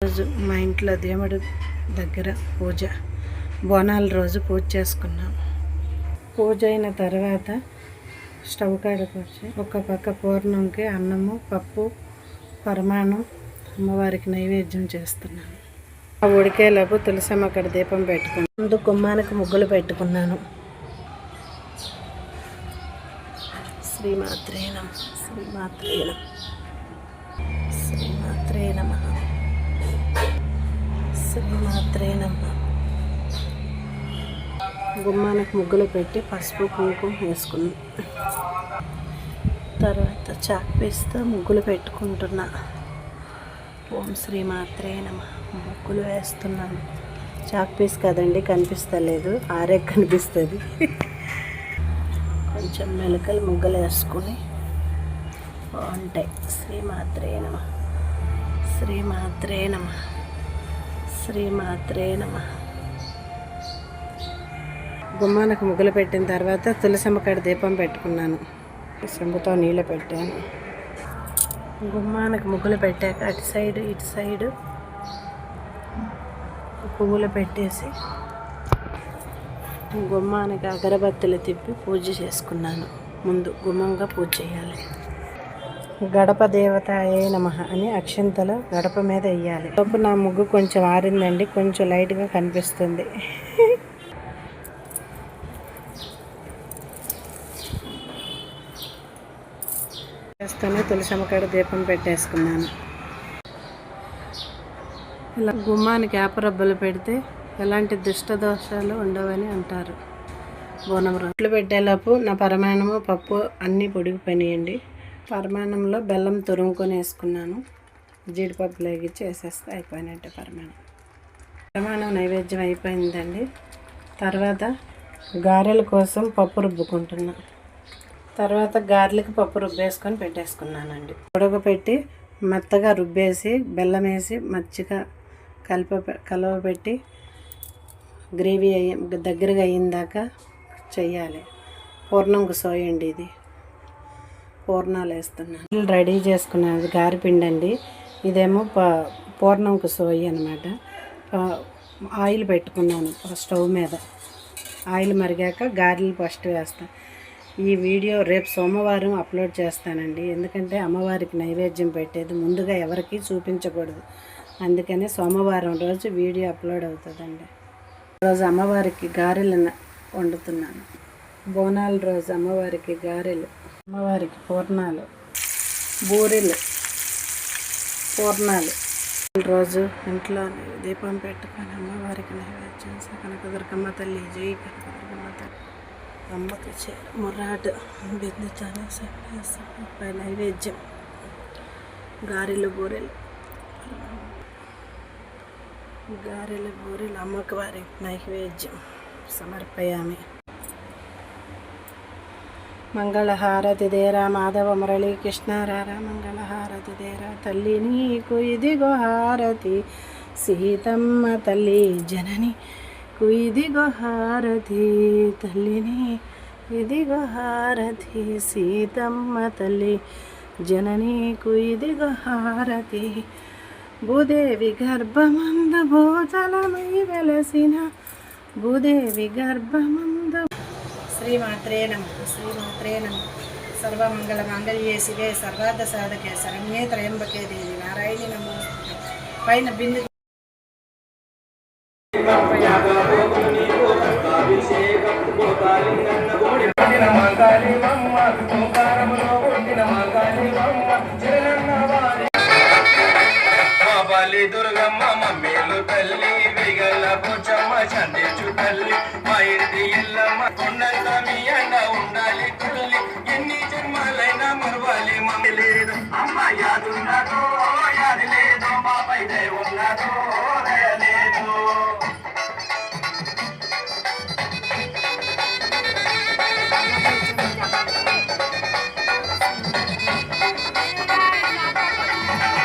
రోజు మా ఇంట్లో దేవుడి దగ్గర పూజ. బోనాల రోజు పూజ చేసుకున్నాం. పూజ అయిన తర్వాత స్టవ్ కాడకు వచ్చి ఒక పక్క పూర్ణంకి అన్నము పప్పు పరమాణం అమ్మవారికి నైవేద్యం చేస్తున్నాను. ఆ ఉడికేలోపు తులసమ్మ అక్కడ దీపం పెట్టుకున్నాను. ముందు గుమ్మానికి ముగ్గులు పెట్టుకున్నాను. శ్రీమాత్రే నమ శ్రీమాత్రే నమ శ్రీమాత్రే నమ. శ్రీమాత్రే గుమ్మానికి ముగ్గులు పెట్టి పసుపు కుంకుమ వేసుకున్నాం. తర్వాత చాక్ పీస్తో ముగ్గులు పెట్టుకుంటున్నా. ఓం శ్రీమాత్రే నమ ముగ్గులు వేస్తున్నాను. చాక్ పీస్ కదండి కనిపిస్తలేదు. ఆరే కనిపిస్తుంది. కొంచెం మెలకలు ముగ్గులు వేసుకుని బాగుంటాయి. శ్రీమాత్రేనమ్మ శ్రీమాత్రే నమ. శ్రీమాత్రే నమ. గుమ్మానికి ముగ్గులు పెట్టిన తర్వాత తులసమ్మ కాడ దీపం పెట్టుకున్నాను. చెంబుతో నీళ్ళు పెట్టాను. గుమ్మానికి ముగ్గులు పెట్టాక అటు సైడ్ ఇటు సైడ్ పువ్వులు పెట్టేసి గుమ్మానికి అగరబత్తులు తిప్పి పూజ చేసుకున్నాను. ముందు గుమ్మంగా పూజ చేయాలి. గడప దేవత ఏ నమ అని అక్షంతలు గడప మీద వేయాలి లోపు నా ముగ్గు కొంచెం ఆరిందండి కొంచెం లైట్గా కనిపిస్తుంది. చేస్తూనే తులసమ్మ కాడ దీపం పెట్టేసుకున్నాను. ఇలా గుమ్మానికి ఆపరబ్బలు పెడితే ఎలాంటి దుష్ట దోషాలు ఉండవని అంటారు. బోనం రొట్లు పెట్టేలోపు నా పరమాణము పప్పు అన్నీ పొడిగిపోయినాయండి. పరమాణంలో బెల్లం తురుముకొని వేసుకున్నాను. జీడిపప్పు లేగిచ్చి వేసేస్తే అయిపోయినట్టే పరమాణం పరమాణం నైవేద్యం అయిపోయిందండి. తర్వాత గారెల కోసం పప్పు రుబ్బుకుంటున్నా. తర్వాత గార్లిక్ పప్పు రుబ్బేసుకొని పెట్టేసుకున్నానండి. ఉడకపెట్టి మెత్తగా రుబ్బేసి బెల్లం వేసి మచ్చిగా కలిప కలవపెట్టి గ్రేవీ అయ్యి దగ్గరగా అయ్యిందాకా చెయ్యాలి. పూర్ణంకు సోయండి ఇది. పూర్ణాలు వేస్తున్నాను రెడీ చేసుకున్నాను గారిపిండి అండి ఇదేమో ప పూర్ణంకు సోయి అనమాట ఆయిల్ పెట్టుకున్నాను స్టవ్ మీద. ఆయిల్ మరిగాక గారెలు ఫస్ట్ వేస్తాను ఈ వీడియో రేపు సోమవారం అప్లోడ్ చేస్తానండి. ఎందుకంటే అమ్మవారికి నైవేద్యం పెట్టేది ముందుగా ఎవరికి చూపించకూడదు. అందుకనే సోమవారం రోజు వీడియో అప్లోడ్ అవుతుందండి. రోజు అమ్మవారికి గారెలు వండుతున్నాను. బోనాల రోజు అమ్మవారికి గారెలు అమ్మవారికి పూర్ణాలు. బూరెలు. పూర్ణాలు. రోజు ఇంట్లో దీపం పెట్టుకొని అమ్మవారికి నైవేద్యం కనకదుర్గమ్మ తల్లి జై కనకదుర్గమ్మ తల్లి. అమ్మకి చే ముర్రాటు బిందుతానే పై నైవేద్యం. గారెలు బూరెలు. గారెలు బూరెలు అమ్మకి వారి నైవేద్యం. సమర్పయామి. మంగళహారతి దేరా మాధవ మురళీ కృష్ణారారా మంగళహారతి దేరా తల్లి నీకు ఇదిగో హారతి. సీతమ్మ తల్లి జనని ఇదిగో హారతి. తల్లిని ఇదిగో హారతి. సీతమ్మ తల్లి జనని ఇదిగో హారతి. భూదేవి గర్భమంద భూతలమై వెలసిన భూదేవి గర్భమంద శ్రీమాత్రే నమ. శ్రీమాత్రే నమ. సర్వమంగళ మంగళ్యే శివే సర్వార్థ సాధకే శరణ్యే త్రయంబకే దేవి నారాయణి నమో పైన బిందు దుర్గమ్మ మేలు తల్లి విగల పుచ్చమ్మ చందించు I'm